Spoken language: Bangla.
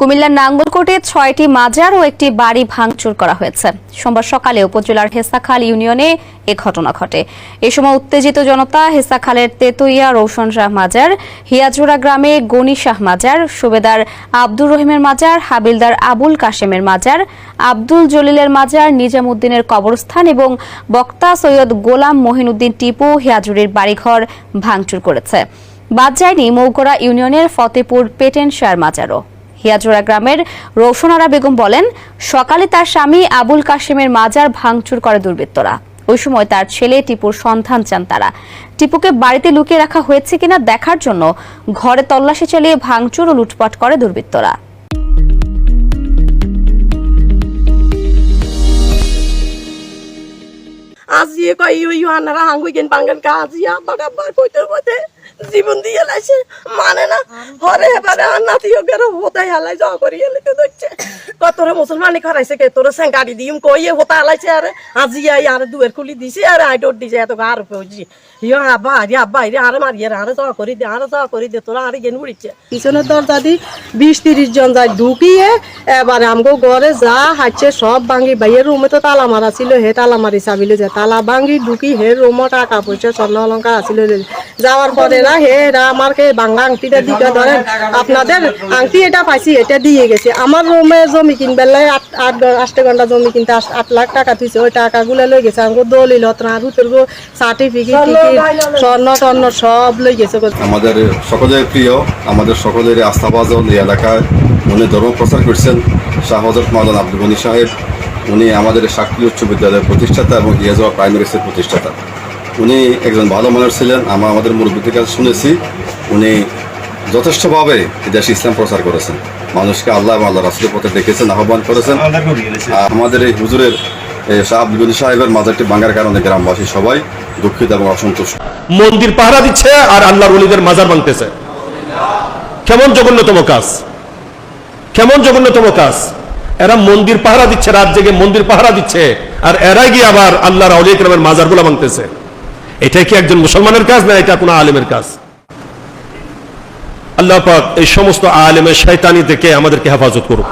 কুমিল্লার নাঙ্গলকোটে ছয়টি মাজার ও একটি বাড়ি ভাঙচুর করা হয়েছে। সোমবার সকালে উপজেলার হেসাখাল ইউনিয়নে এ ঘটনা ঘটে। এ সময় উত্তেজিত জনতা হেসাখালের তেতুইয়া রৌশন শাহ মাজার, হিয়াজোড়া গ্রামে গনি শাহ মাজার, সুবেদার আব্দুর রহিমের মাজার, হাবিলদার আবুল কাশেমের মাজার, আব্দুল জলিলের মাজার, নিজামুদ্দিনের কবরস্থান এবং বক্তা সৈয়দ গোলাম মহিনুদ্দিন টিপু হিয়াজুরির বাড়িঘর ভাঙচুর করেছে। বাদ যায়নি মৌগড়া ইউনিয়নের ফতেপুর পেটেন শাহ মাজারও। হিয়াজোড়া গ্রামের রৌশনারা বেগম বলেন, সকালে তার স্বামী আবুল কাশেমের মাজার ভাঙচুর করে দুর্বৃত্তরা। ওই সময় তার ছেলে টিপুর সন্ধান চান তারা। টিপুকে বাড়িতে লুকিয়ে রাখা হয়েছে কিনা দেখার জন্য ঘরে তল্লাশি চালিয়ে ভাঙচুর ও লুটপাট করে দুর্বৃত্তরা। আজিয়ে কই ইউ ইউ আনারা হাঙ্গুই গেন বাঙ্গান কা আজিয়া বাড়া বার, কইতে কইতে, জীবন দিয়ে লাইছে মানে না, হরে হেবারে আন্নাতিও গেরো হোতাই হালাই জ করি, এলে তো দচ্ছে কতরে মুসলমানি করাইছে কে? তোরে সেঙ্গাড়ি দিম কইয়ে হোতা হালাইছে, আরে আজিয়া আর, দুয়ের খুলি দিছে, আরে, আই ডট দিছে এত আর পৌঁছি ইয়া, আব্বা, আরে আব্বা, আরে আরে, মারিয়ে আরে জ করি দে, আরে জ করি দে, তোরা আরে গেন উড়িছে পিছনের দরজা দি বিশ, তিরিশ জন যায় ঢুকিয়ে, এবারে আমগো ঘরে যা হাচ্ছে সব ভাঙি বাইয়ের রুমে তো তালা মারা ছিল, হে তালা মারি চাবিলে যে তালা ভাঙি ঢুকি হে রুমও টাকা পয়সা স্বর্ণ অলঙ্কার আছিল যাওয়ার পরে না হে এরা আমাকে বাংলা আংটিটা দিকে ধরেন আপনাদের আংটি এটা পাইছি এটা দিয়ে গেছে। আমার রুমে জমি কিনবেলায় আট আট আটটা ঘণ্টা জমি কিনতে আট- আট লাখ টাকা তুইছে ওই টাকাগুলো লই গেছে। আমাকে দলিল হতরা হুতের সার্টিফিকেট স্বর্ণ টর্ণ সব লই গেছে আমাদের সকলের প্রিয় আমাদের সকলের আস্থাভাজন এই এলাকায় উনি ধর্ম প্রচার করছেন শাহ হজরত মাওলান আব্দুল গনি সাহেব। উনি আমাদের সাক্ষী উচ্চ বিদ্যালয়ের প্রতিষ্ঠাতা এবং ইয়াজোয়া প্রাইমারি স্কুলের প্রতিষ্ঠাতা। উনি একজন ভালো মানুষ ছিলেন আমরা আমাদের মুরব্বীদের কাছে শুনেছি। উনি যথেষ্টভাবে এই দেশে ইসলাম প্রচার করেছেন। মানুষকে আল্লাহ এবং আল্লাহ রাসুলের পথে দেখেছেন আহ্বান করেছেন। আর আমাদের এই হুজুরের এই শাহ আব্দুল সাহেবের মাজারটি ভাঙার কারণে গ্রামবাসী সবাই দুঃখিত এবং অসন্তুষ্ট। মন্দির পাহারা দিচ্ছে আর আল্লাহর ওলিদের মাজার ভাঙতেছে। কেমন জঘন্যতম কাজ? কেমন জঘন্যতম কাজ? এরা মন্দির পাহারা দিচ্ছে, রাত জেগে মন্দির পাহারা দিচ্ছে। আর এরা গিয়ে আবার আল্লাহর আউলিয়া কেরামের মাজারগুলো ভাঙতেছে। এটা কি একজন মুসলমানের কাজ না এটা কোনো আলেমের কাজ? আল্লাহ পাক এই সমস্ত আলেমের শয়তানি থেকে আমাদেরকে হেফাজত করুক।